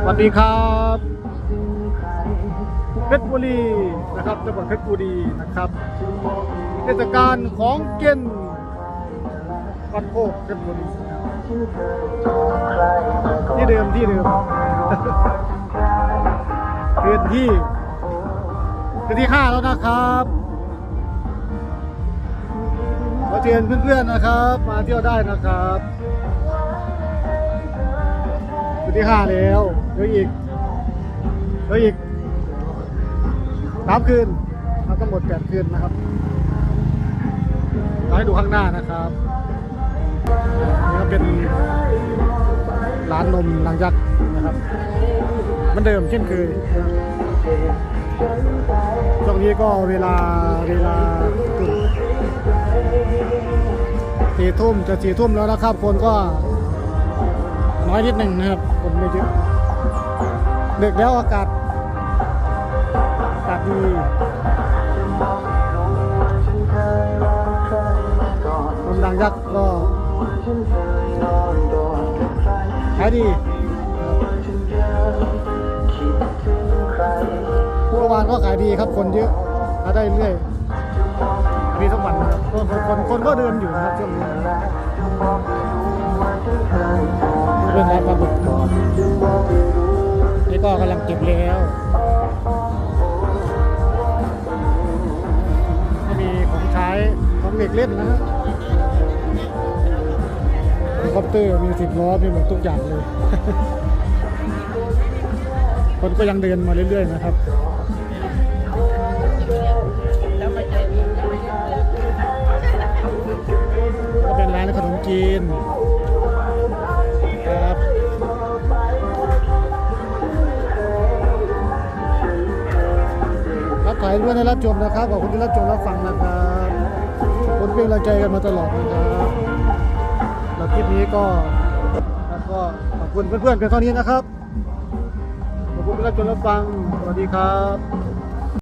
สวัสดีครับเพชรบุรีนะครับจังหวัดเพชรบุรีนะครับเทศกาลของเก่นวัดโคกเพชรบุรีที่เดิมที่เดิมคืนที่คืนที่ห้าแล้วนะครับขอเชิญเพื่อนๆนะครับ มาเที่ยวได้นะครับ ที่ห้าแล้วเดี๋ยวอีกเดี๋ยวอีกสามคืนเราทั้งหมดแปดคืนนะครับเราให้ดูข้างหน้านะครับนี่ก็เป็นร้านนมนางยักษ์นะครับเหมันเดิมเช่นเคยช่วงนี้ก็เวลาเวลาสี่ทุ่มจะสี่ทุ่มแล้วนะครับคนก็ อยนิดหนึ่งนะครับคนไม่เยอะเดึกแล้วอากาศอากาศดีคนดังยักษ์ก็ขายดีเมื่อวานก็ขายดีครับคนเยอะขาได้เรื่อยมีทุกวันนะครับคนคนคนก็เดินอยู่นะครับช่วงนี้ เก็บแล้วก็มีของใช้ของเด็กเล่นนะฮะคอปเตอร์มีสิบล้อมีหมดทุกอย่างเลย คนก็ยังเดินมาเรื่อยๆนะครับก็เป็นร้านขนมจีน รับถ่ายด้วยนรับชมนะครับขอบคุณที่รับชมรับฟังนะครับขอบคุณเพื่อนเรงใจกันมาตลอดนะครับแล้วคลิปนี้ก็ก็ขอบคุณเพื่อนๆกันเท่านี้นะครับขอบคุณที่รับชมรับฟังสวัสดีครับ